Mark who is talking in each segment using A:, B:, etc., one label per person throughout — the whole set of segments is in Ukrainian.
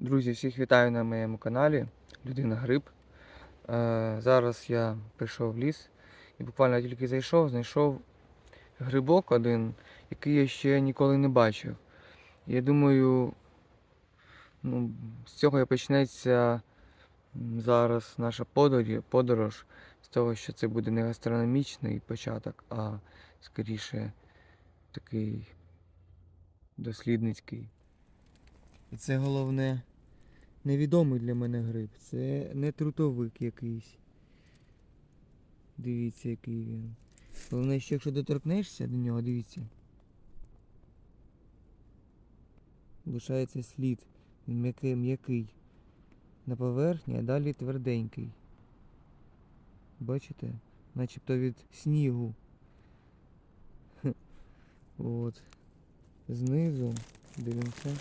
A: Друзі, всіх вітаю на моєму каналі Людина Гриб. Е, зараз я прийшов в ліс і буквально тільки зайшов, знайшов грибок один, який я ще ніколи не бачив. Я думаю, ну, з цього і почнеться зараз наша подорож, подорож з того, що це буде не гастрономічний початок, а скоріше такий дослідницький. І це головне невідомий для мене гриб. Це не трутовик якийсь. Дивіться, який він. Головне, що якщо доторкнешся до нього, дивіться. Лишається слід. Він м'який, м'який. На поверхні, а далі тверденький. Бачите? Начебто від снігу. От. Знизу. Дивимося.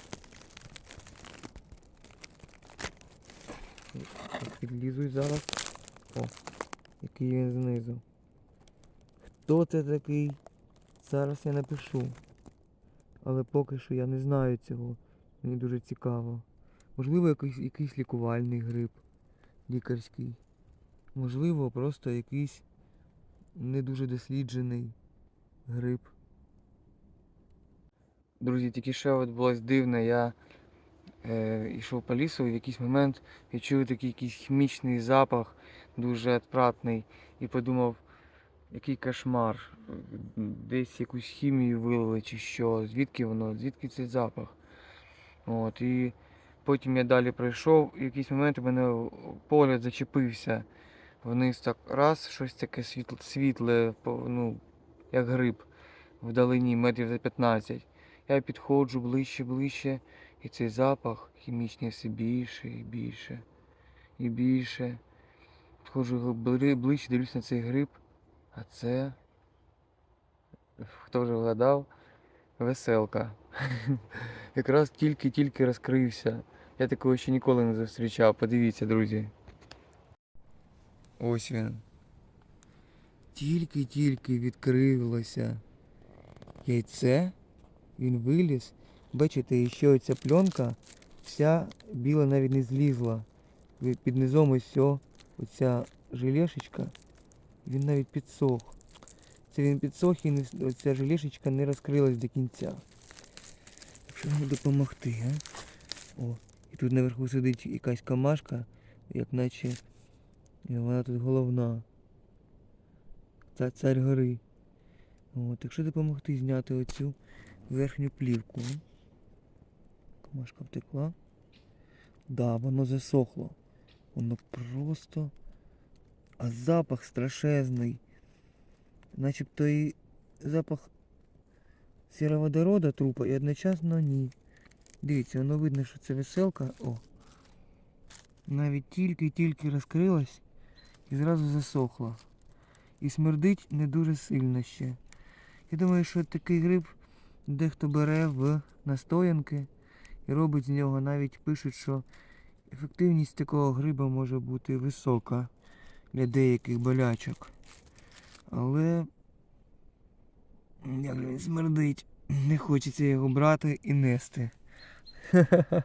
A: Підлізуй зараз. О, який він знизу. Хто це такий? Зараз я напишу. Але поки що я не знаю цього. Мені дуже цікаво. Можливо, якийсь, якийсь лікувальний гриб лікарський. Можливо, просто якийсь не дуже досліджений гриб. Друзі, тільки що відбулось дивне. Я йшов по лісу і в якийсь момент відчув такий якийсь хімічний запах, дуже відпратний, і подумав, який кошмар. Десь якусь хімію вилили чи що, звідки воно, звідки цей запах. От, і потім я далі пройшов, і в якийсь момент у мене погляд зачепився вниз так раз, щось таке світле, світле ну, як гриб вдалині метрів за 15. Я підходжу ближче, ближче, і цей запах хімічний все більше і більше і більше. Підходжу ближче, дивлюсь на цей гриб, а це, хто вже вгадав, веселка. Якраз тільки-тільки розкрився. Я такого ще ніколи не зустрічав. Подивіться, друзі. Ось він. Тільки-тільки відкрилося яйце. Він виліз. Бачите, ще оця пленка вся біла навіть не злізла. Під низом ось оця желешечка, він навіть підсох. Це він підсох і оця желешечка не розкрилась до кінця. Якщо нам допомогти, а? О, і тут наверху сидить якась камашка, як наче вона тут головна. Це цар гори. От, якщо допомогти зняти оцю верхню плівку. Камашка втекла. Да, воно засохло. Воно просто. А запах страшезний. Начебто і запах сіроводорода трупа і одночасно ні. Дивіться, воно видно, що це веселка. О. Навіть тільки-тільки розкрилась і зразу засохла. І смердить не дуже сильно ще. Я думаю, що такий гриб дехто бере в настоянки і робить з нього, навіть пишуть, що ефективність такого гриба може бути висока для деяких болячок. Але як він смердить, не хочеться його брати і нести.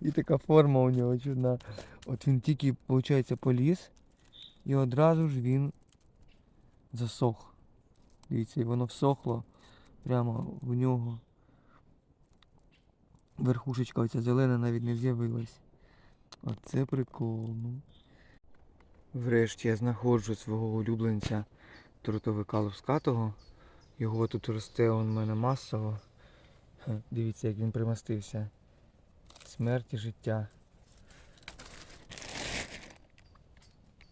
A: І така форма у нього чудна. От він тільки, виходить, поліз, і одразу ж він засох. Дивіться, і воно всохло прямо в нього. Верхушечка оця зелена навіть не з'явилась. Оце прикол. Ну. Врешті я знаходжу свого улюбленця трутовика лускатого. Його тут росте в мене масово. Дивіться, як він примостився. Смерть і життя.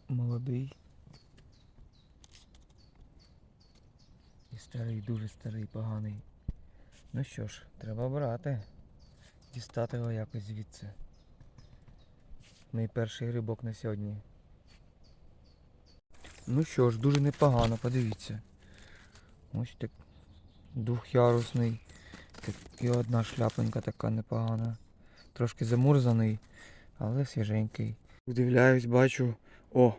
A: Молодий. І старий, дуже старий, поганий. Ну що ж, треба брати. Дістати його якось звідси. Мій перший грибок на сьогодні. Ну що ж, дуже непогано, подивіться. Ось так двохярусний. Так, і одна шляпинка така непогана. Трошки замурзаний, але свіженький. Вдивляюсь, бачу. О!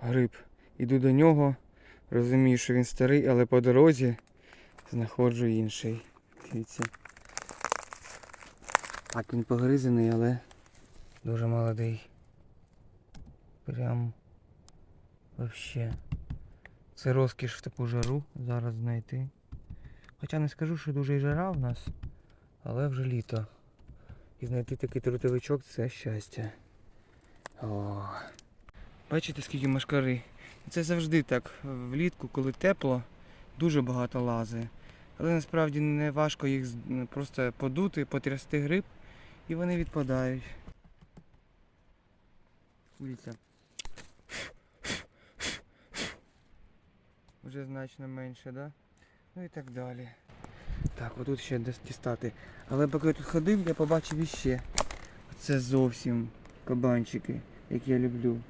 A: Гриб. Іду до нього. Розумію, що він старий, але по дорозі знаходжу інший. Дивіться. Так, він погризений, але дуже молодий. Прям вообще. Це розкіш в таку жару зараз знайти. Хоча не скажу, що дуже і жара в нас, але вже літо. І знайти такий трутовичок це щастя. О. Бачите, скільки машкари? Це завжди так. Влітку, коли тепло, дуже багато лази. Але насправді не важко їх просто подути, потрясти гриб, і вони відпадають. Дивіться. Вже значно менше, да? Ну і так далі. Так, отут ще десь дістати. Але поки я тут ходив, я побачив іще. Це зовсім кабанчики, які я люблю.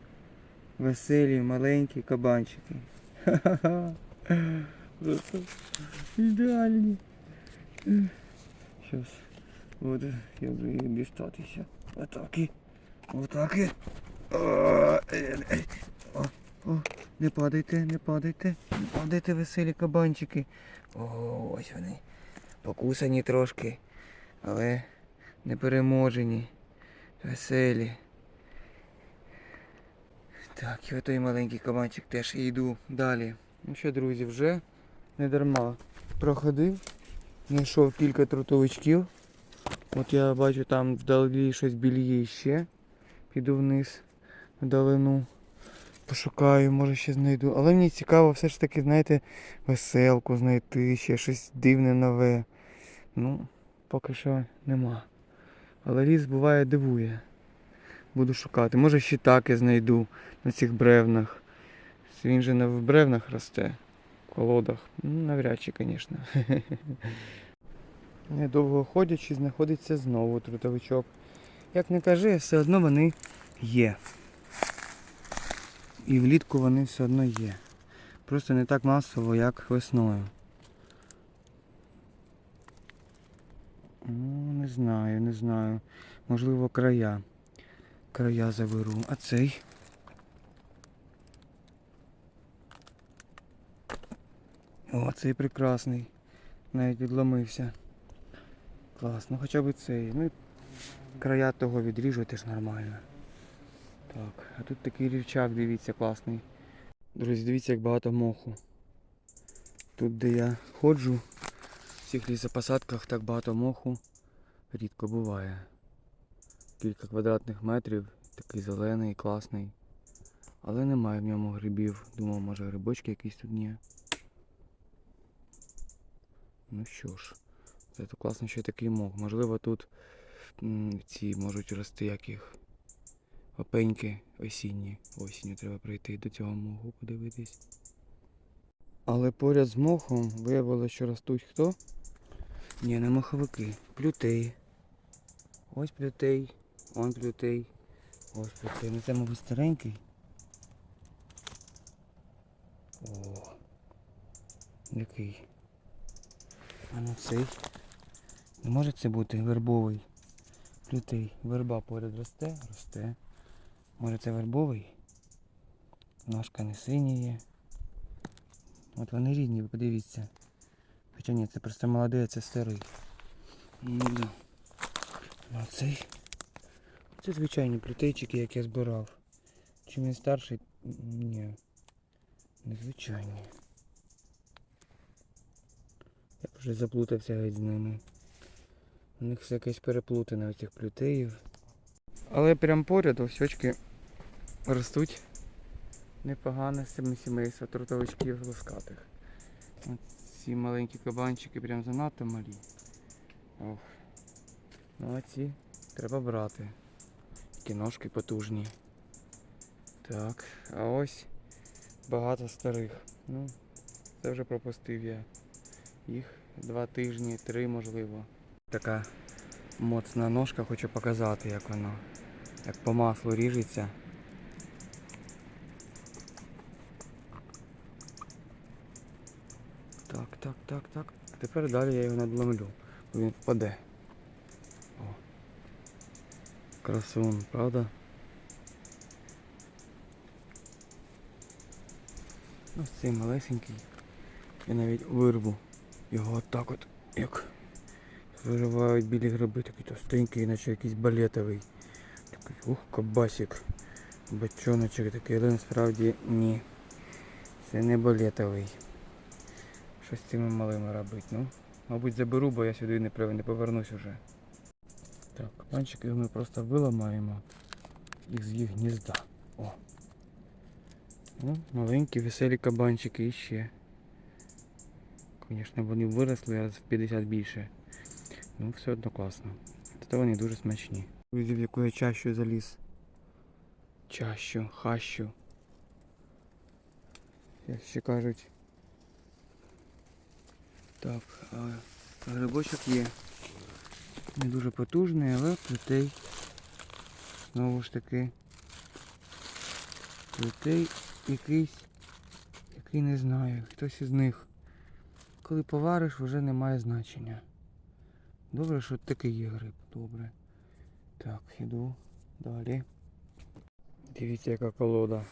A: Веселі, маленькі кабанчики. Ха-ха-ха. Просто ідеальні. Щас. От їх дістатися. Отакі. Отакі. О, е, е. О, о, не падайте, не падайте. Не падайте, веселі кабанчики. О, ось вони. Покусані трошки, але не переможені. Веселі. Так, і отой маленький кабанчик теж і йду далі. Ну що, друзі, вже не дарма проходив, знайшов кілька трутовичків. От я бачу там вдалі щось більє ще. Піду вниз вдалину. Пошукаю, може ще знайду. Але мені цікаво все ж таки, знаєте, веселку знайти, ще щось дивне нове. Ну, поки що нема. Але ліс буває дивує. Буду шукати. Може ще так я знайду на цих бревнах. Він же не в бревнах росте, в колодах. Ну, навряд чи, звісно. Недовго ходячи, знаходиться знову трутовичок. Як не кажи, все одно вони є. І влітку вони все одно є. Просто не так масово, як весною. Ну, не знаю, не знаю. Можливо, края. Края заберу. А цей? О, цей прекрасний. Навіть відломився. Клас, ну хоча б цей. Ну, края того відріжу теж нормально. Так, а тут такий рівчак, дивіться, класний. Друзі, дивіться, як багато моху. Тут, де я ходжу, в цих лісопосадках так багато моху рідко буває. Кілька квадратних метрів, такий зелений, класний. Але немає в ньому грибів. Думав, може грибочки якісь тут є. Ну що ж, це то класно, що такий мох. Можливо, тут ці можуть рости як їх опеньки осінні. Осінню треба прийти до цього моху подивитись. Але поряд з мохом виявилося, що ростуть хто? Ні, не моховики. Плютей. Ось плютей. Он плютей. Ось плютей. Ну це, мабуть, старенький. О. Який. А ну цей. Не може це бути вербовий. Плютей. Верба поряд росте, росте. Може це вербовий? Ножка не синіє. От вони рідні, ви подивіться. Хоча ні, це просто молодий, а це старий. Ну да. А цей. Це звичайні плютейчики, як я збирав. Чим він старший? Ні. Незвичайні. Я вже заплутався геть з ними. У них все якесь переплутане оцих плютеїв. Але прямо поряд ось очки ростуть непогане семи- сімейство трутовичків лускатих. Ці маленькі кабанчики прям занадто малі. Ох. Ну а ці треба брати. Такі ножки потужні. Так, а ось багато старих. Ну, це вже пропустив я. Їх два тижні, три можливо. Така моцна ножка, хочу показати, як воно. Як по маслу ріжеться. Так, так, так, так. Тепер далі я його надломлю, бо він впаде. О. Красун, правда? Ось цей малесенький. Я навіть вирву його отак от, як
B: виривають білі гриби, такий товстенький, наче якийсь балетовий. Такий, ух, кабасик. Бочоночок такий, але насправді ні. Це не балетовий. Що з цими малими робити? Ну, мабуть, заберу, бо я сюди не, не повернусь уже. Так, кабанчиків ми просто виламаємо їх з їх гнізда. О. Ну, маленькі, веселі кабанчики іще. Звісно, вони виросли раз в 50 більше. Ну, все одно класно. Та вони дуже смачні. Друзі, в яку я чащу заліз. Чащу, хащу. Як ще кажуть. Так, а грибочок є. Не дуже потужний, але плетей. Знову ж таки. Плетей якийсь, який не знаю, хтось із них. Коли повариш, вже не має значення. Добре, що такий є гриб. Добре. Так, іду далі. Дивіться, яка колода.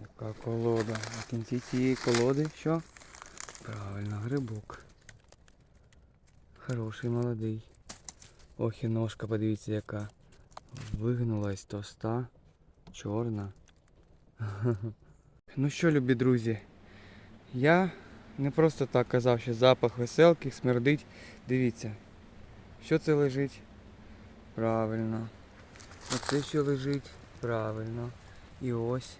B: Яка колода. На кінці цієї колоди що? Правильно, грибок. Хороший, молодий. Ох і ножка, подивіться, яка. Вигнулась товста, чорна. Ну що, любі друзі, я не просто так казав, що запах веселки смердить. Дивіться, що це лежить? Правильно. Оце що лежить? Правильно. І ось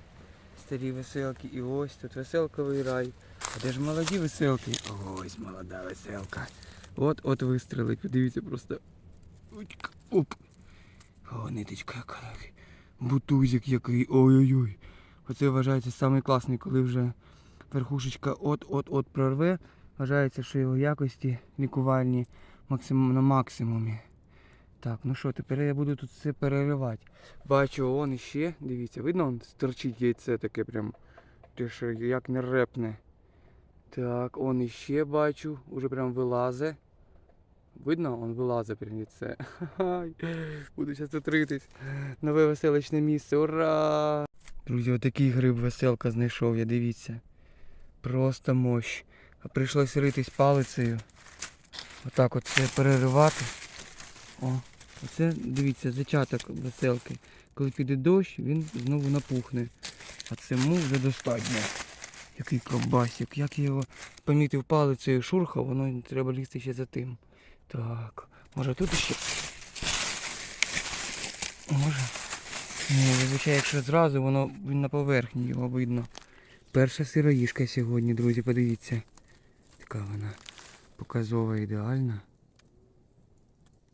B: старі веселки, і ось тут веселковий рай. А де ж молоді веселки? Ось молода веселка. От от вистрілить, подивіться просто. Оп. О, ниточка яка. Бутузик який. Ой-ой-ой. Оце вважається самий класний, коли вже верхушечка от-от-от прорве. Вважається, що його якості лікувальні максимум, на максимумі. Так, ну що, тепер я буду тут все переривати. Бачу, он іще, дивіться, видно, он торчить яйце таке прям. Те, що як не репне. Так, он іще бачу, уже прям вилазе. Видно, он вилазить прям яйце. Буду зараз тут ритись. Нове веселочне місце. Ура! Друзі, отакий гриб веселка знайшов, я дивіться. Просто мощ. А прийшлось ритись палицею. Отак от це переривати. О, оце, дивіться, зачаток веселки. Коли піде дощ, він знову напухне. А цьому вже достатньо. Який ковбасик. Як я його помітив палицею шурхав, воно треба лізти ще за тим. Так, може тут ще. Може. Ні, зазвичай, якщо зразу, воно він на поверхні, його видно. Перша сироїшка сьогодні, друзі, подивіться. Така вона показова, ідеальна.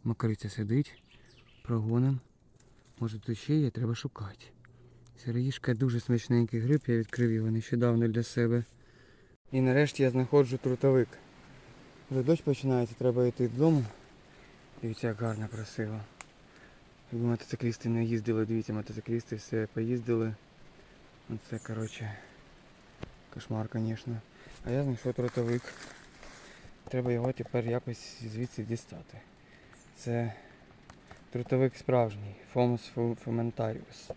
B: Макариця сидить, прогоним. Може тут ще є, треба шукати. Сироїшка дуже смачненький гриб, я відкрив його нещодавно для себе. І нарешті я знаходжу трутовик. Вже дощ починається, треба йти додому. Дивіться, як гарно, красиво. Якби мотоциклісти не їздили, дивіться, мотоциклісти все поїздили. Оце, коротше, кошмар, звісно. А я знайшов тротовик. Треба його тепер якось звідси дістати. Це трутовик справжній. Фомус фоментаріус.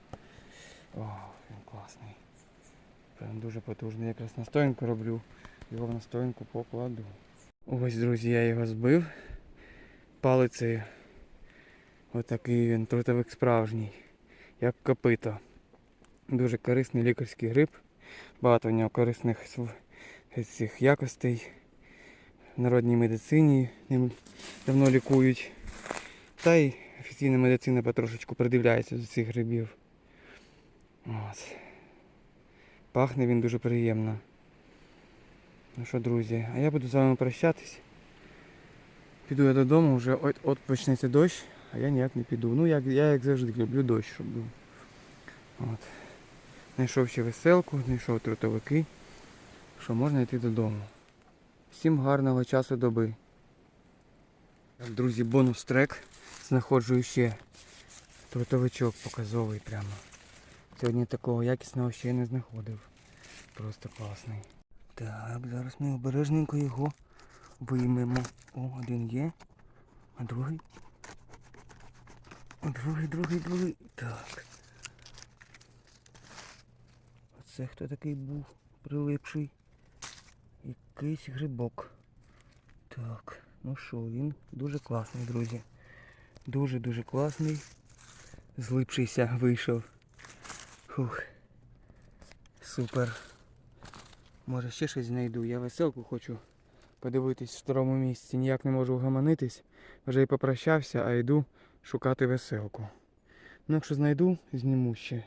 B: О, він класний. Прям дуже потужний. Якраз настоянку роблю. Його в настоянку покладу. Ось, друзі, я його збив палицею. Отакий він трутовик справжній, як копито. Дуже корисний лікарський гриб. Багато в нього корисних цих якостей. В народній медицині ним давно лікують. Та й офіційна медицина потрошечку придивляється до цих грибів. От. Пахне він дуже приємно. Ну що, друзі, а я буду з вами прощатись. Піду я додому, вже от, от почнеться дощ, а я ніяк не піду. Ну, як, я як завжди люблю дощ, щоб був. От. Знайшов ще веселку, знайшов трутовики. Що можна йти додому. Всім гарного часу доби. Друзі, бонус трек. Знаходжу ще трутовичок показовий прямо. Сьогодні такого якісного ще не знаходив. Просто класний. Так, зараз ми обережненько його виймемо. О, один є. А другий. А другий, другий, другий. Так. Оце хто такий був прилипший? Якийсь грибок. Так.
A: Ну що, він дуже класний, друзі. Дуже-дуже класний. Злипшийся вийшов. Фух. Супер. Може ще щось знайду. Я веселку хочу подивитись в старому місці. Ніяк не можу вгаманитись. Вже і попрощався, а йду шукати веселку. Ну, якщо знайду, зніму ще